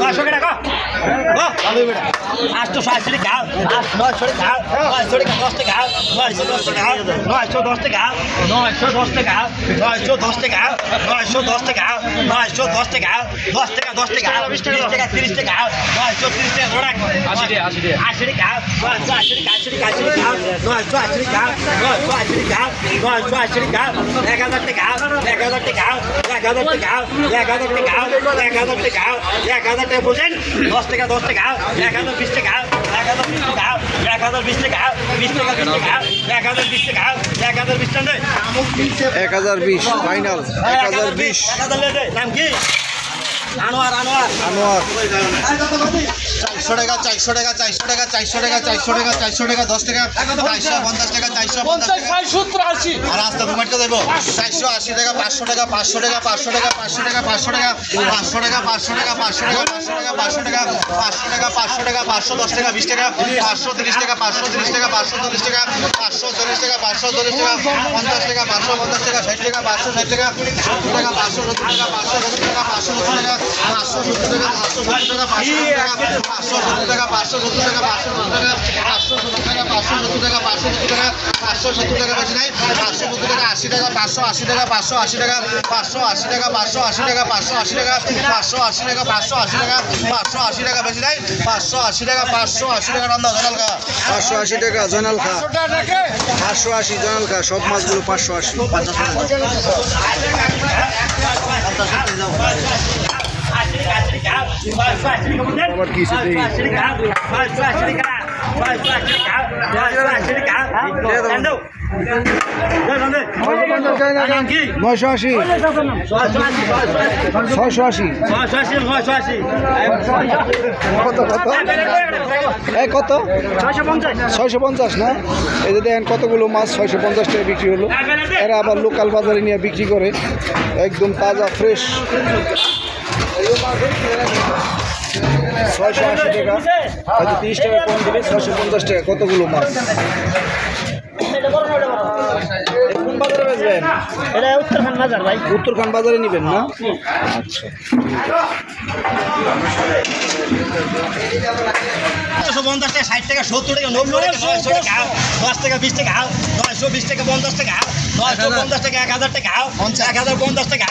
নয়শো টাকা আটশো আশি টাকা নয়শো টাকা নয়শো টাকা দশ টাকা নয়শো দশ টাকা নয়শো দশ টাকা নয়শো দশ টাকা নয়শো দশ টাকা নয়শো দশ টাকা নয়শো দশ টাকা দশ টাকা দশ টাকা বিশ টাকা তিরিশ টাকা নয়শো তিরিশ টাকা ধরে আশি টাকা, আশি টাকা। আশি টাকা নয়শো আশি টাকা আশি টাকা আশি টাকা নয়শো আশি টাকা নয়শো আশি টাকা নয়শো আশি টাকা এক হাজার টাকা এক হাজার টাকা এক হাজার টাকা এক হাজার টাকা এক হাজার টাকা এক হাজার টাকা বলছেন দশ টাকা দশ টাকা এক হাজার বিশ টাকা এক হাজার বিশ টাকা এক হাজার বিশ টাকা বিশ টাকা বিশ টাকা এক হাজার বিশ টাকা এক হাজার বিশ টাকা এক হাজার বিশ ফাইনাল এক হাজার বিশ এক হাজার নাম কি আনোয়ার আনোয়ার আনোয়ার চারশো টাকা চারশো টাকা চারশো টাকা চারশো টাকা চারশো টাকা চারশো টাকা দশ টাকা চারশো পঞ্চাশ টাকা চারশো পঞ্চাশ টাকা আর আস্তে তোমারকে দেবো চারশো আশি টাকা পাঁচশো টাকা পাঁচশো টাকা পাঁচশো টাকা পাঁচশো টাকা পাঁচশো টাকা পাঁচশো টাকা পাঁচশো টাকা পাঁচশো টাকা পাঁচশো টাকা পাঁচশো টাকা পাঁচশো টাকা পাঁচশো টাকা পাঁচশো দশ টাকা বিশ টাকা পাঁচশো তিরিশ টাকা পাঁচশো তিরিশ টাকা পাঁচশো চল্লিশ টাকা পাঁচশো চল্লিশ টাকা পাঁচশো চল্লিশ টাকা পঞ্চাশ টাকা পাঁচশো পঞ্চাশ টাকা ষাট টাকা পাঁচশো ষাট টাকা সত্তর টাকা পাঁচশো সত্তর টাকা পাঁচশো সত্তর টাকা পাঁচশো সত্তর টাকা পাঁচশো সত্তর টাকা পাঁচশো সত্তর টাকা পাঁচশো সত্তর টাকা পাঁচশো সত্তর টাকা পাঁচশো সত্তর টাকা পাঁচশো সত্তর টাকা পাঁচশো সত্তর টাকা পাঁচশো সত্তর টাকা পাঁচশো সত্তর টাকা বেশি নাই পাঁচশো সত্তর টাকা আশি টাকা পাঁচশো আশি টাকা পাঁচশো আশি টাকা পাঁচশো আশি টাকা পাঁচশো আশি টাকা পাঁচশো আশি টাকা পাঁচশো আশি টাকা পাঁচশো আশি টাকা পাঁচশো আশি টাকা বেশি নাই পাঁচশো সব মাছগুলো পাঁচশো আশি আবার নয়শো আশি। ছয়শো আশি কত ছয়শো পঞ্চাশ না এই যে দেখেন কতগুলো মাছ ছয়শো পঞ্চাশ টাকা বিক্রি হলো এরা আবার লোকাল বাজারে নিয়ে বিক্রি করে একদম তাজা ফ্রেশ ছয়শো আশি টাকা। হয়তো তিরিশ টাকা কম দিলে ছয়শো পঞ্চাশ টাকা। কতগুলো মাছ? কোন বাজারে বেচবেন? এটা উত্তরখান বাজার ভাই। উত্তরখান বাজারে নেবেন না? আচ্ছা। পঞ্চাশ টাকা ষাট টাকা সত্তর টাকা নব্বই টাকা টাকা দশ টাকা বিশ টাকা নয়শো বিশ টাকা পঞ্চাশ টাকা নয়শো পঞ্চাশ টাকা এক হাজার টাকা এক হাজার পঞ্চাশ টাকা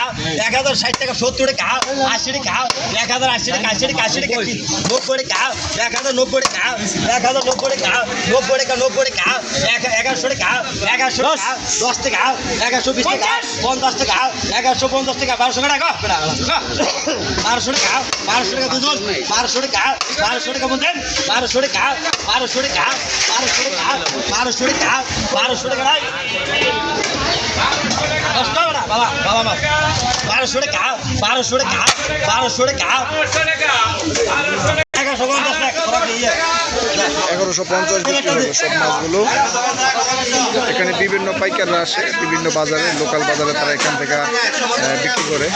এক হাজার ষাট টাকা সত্তর টাকা আশি টাকা এক হাজার আশি টাকা আশি টাকা আশি টাকা নব্বই টাকা এক হাজার নব্বই টাকা এক হাজার নব্বই টাকা নব্বই টাকা নব্বই টাকা এক এগারোশো টাকা এগারোশো টাকা দশ টাকা এগারোশো বিশ টাকা পঞ্চাশ টাকা এগারোশো পঞ্চাশ টাকা বারোশো টাকা বারোশো টাকা বারোশো টাকা দুজন বারোশো টাকা বারোশো টাকা বলছেন বারোশো টাকা বারোশো টাকা বারোশো টাকা বারোশো টাকা বারোশো টাকা এগারোশো এগারোশো মাছগুলো। এখানে বিভিন্ন পাইকাররা আসে, বিভিন্ন বাজারে, লোকাল বাজারে তারা এখান থেকে বিক্রি করে।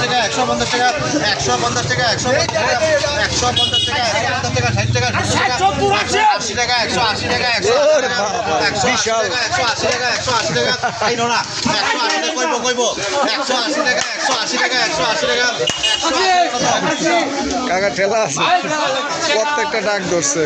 একশো পঞ্চাশ টাকা একশো পঞ্চাশ টাকা একশো একশো পঞ্চাশ টাকা একশো পঞ্চাশ টাকা ষাট টাকা আশি টাকা একশো আশি টাকা একশো একশো আশি টাকা একশো আশি টাকা এই নোনা একশো আশি টাকা কইব কইব একশো আশি টাকা একশো আশি টাকা একশো আশি টাকা কাকা ঠেলা আছে প্রত্যেকটা ডাক ধরছে